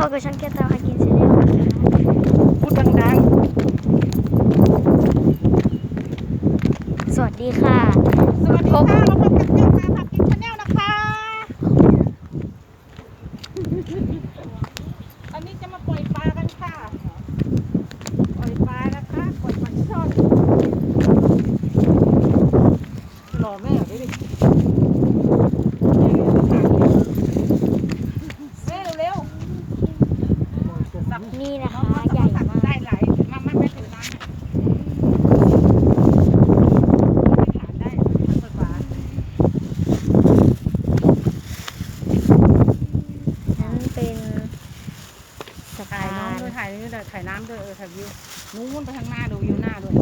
พบกับช่องแก้วตาพากินชาแนลนะคะพูดดังสวัสดีค่ะๆสวัสดีค่ะมาพบกับเจ้าตาผักกินชาแนลนะคะ อันนี้จะมาปล่อยปลากันค่ะ ปล่อยปลานะคะ ปล่อยปลาช่อนรอแม่เหรอดิแม่เร็วๆสับ นี่นะคะ ใหญ่มากได้หลายมาไม่ไม่ถึงน้ำไม่ขาดได้ทั้งไฟฟ้านั้นเป็นสะถ่ายพาน้องนด้วยถ่ายนี่ด้วยถ่ายน้ำด้วยเออถ่ายวิวนู้นไปทางหน้าดูวิวหน้าด้วย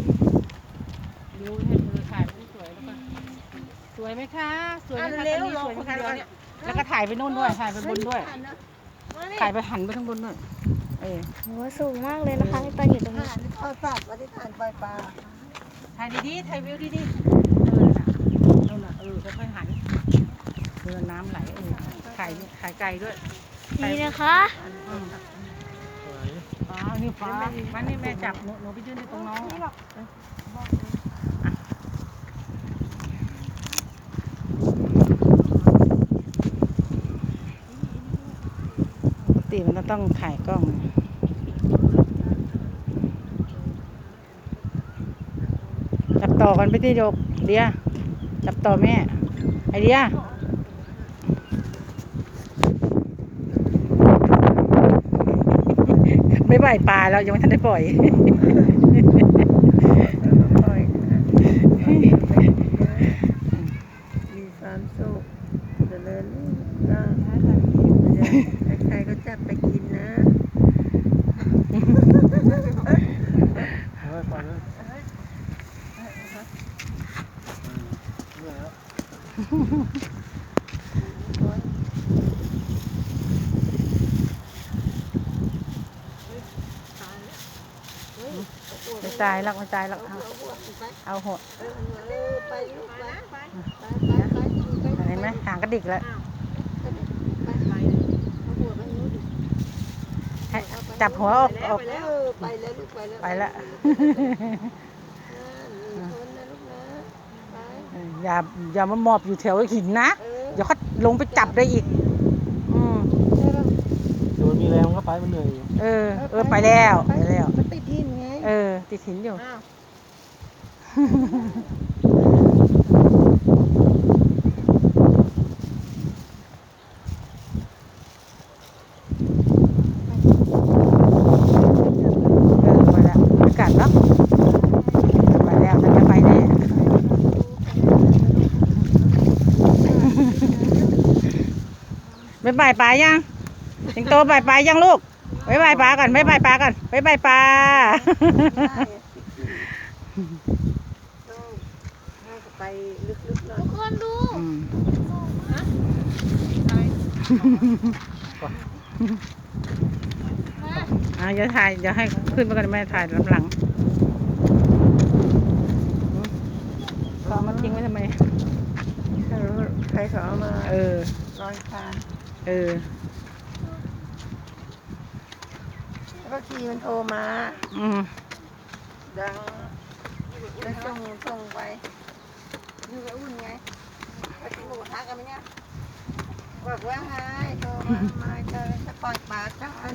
วิวให้มือถ่ายรูปสวยแล้วก็สวยไหมคะสวยไหมคะตอนนี้สวยไหมคะเนี่ยแล้วก็ถ่ายไปนู่นด้วยถ่ายไปบนด้วย ถ่ายไปหันไปข้างบนด้วย เออโหสูงมากเลยนะคะตอนอยู่ตรงนี้ทอดสัตว์อธิษฐานปล่อยปลาถ่ายดีๆถ่ายวิวดีๆเออน่ะเออน่ะเออค่อยๆหันเดินน้ำไหลเออถ่ายถ่ายไกลด้วยนี่นะคะอืมอ๋อนี่ฟ้ามานี่แม่จับหนูหนูไปยืนที่ตรงน้องปกติมันต้องถ่ายกล้องจับ ต่อกันไปที่โยกเดียจับต่อแม่ ไอเดียไม่ไหวปลาแล้วยังไม่ทันได้ปล่อยปล่อยนะมีความสุขเจริญก้าวใครๆก็จับไปกินนะ ไม่ตายหรอกไม่ตายหรอกเอาเอาหัวเออไปลูกไปไปไปไปเห็นไหมหางกระดิกแล้วไปไปเอาหัวไปนู้นให้จับหัวออกออกไปแล้วไปแล้ว อออย่าอย่ามาหมอบอยู่แถวหินนะเออเดี๋ยวเขาลงไปจับได้อีก อืมเดี๋ยวมันมีแรงมันก็ไปมันเหนื่อยอยู่เออ เออไปแล้วไปแล้ว มันติดหินไง เออ ติดหินอยู่ อ้าว เออไปแล้วอากาศเนาะไปแล้วมันจะไปแน่ ไม่บายปลายังสิงโตบายปลายังลูกบายบายปลาก่อนบายบายปลาก่อนบายบายปลาต้องให้ไปลึกๆหน่อยทุกคนดูอืมอะเดี๋ยวถ่ายเดี๋ยวให้ขึ้นมากันแม่ถ่ายลำหลังเขาเอามาทิ้งไว้ทำไมใครเขาเอามา เออลอยคาน เออ แล้วก็ขี่มันโทรมา อืมดังแล้วส่งส่งไป อยู่กับอุ่นไงไปกินหมูกระทะกันไหมเนี่ยบอกว่าไฮโทรมามาเจอจะปล่อยปลากัน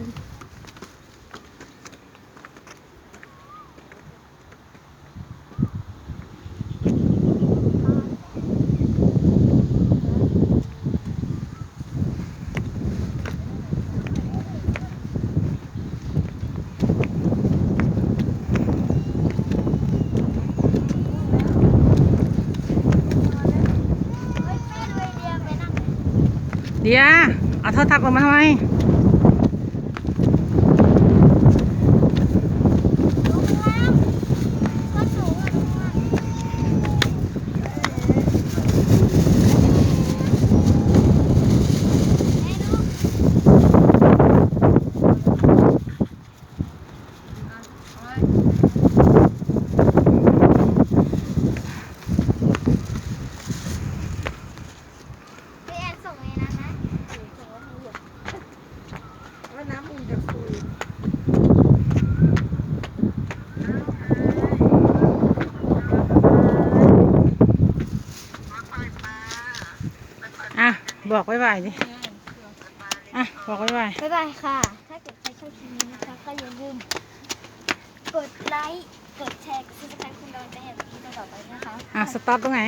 เดียเอาโทรศัพท์ออกมาทำไม บอกไว้บ่ายดิอะบอกไว้บ่ายบ๊ายบายค่ะ ถ้าเกิดใครชอบคลิปนี้นะคะก็อย่าลืม กดไลค์ กดแชร์กดซับสไครต์คุณดอนใจแห่งนี้ต่อไปนะคะ อะสตาร์ทตรงไหน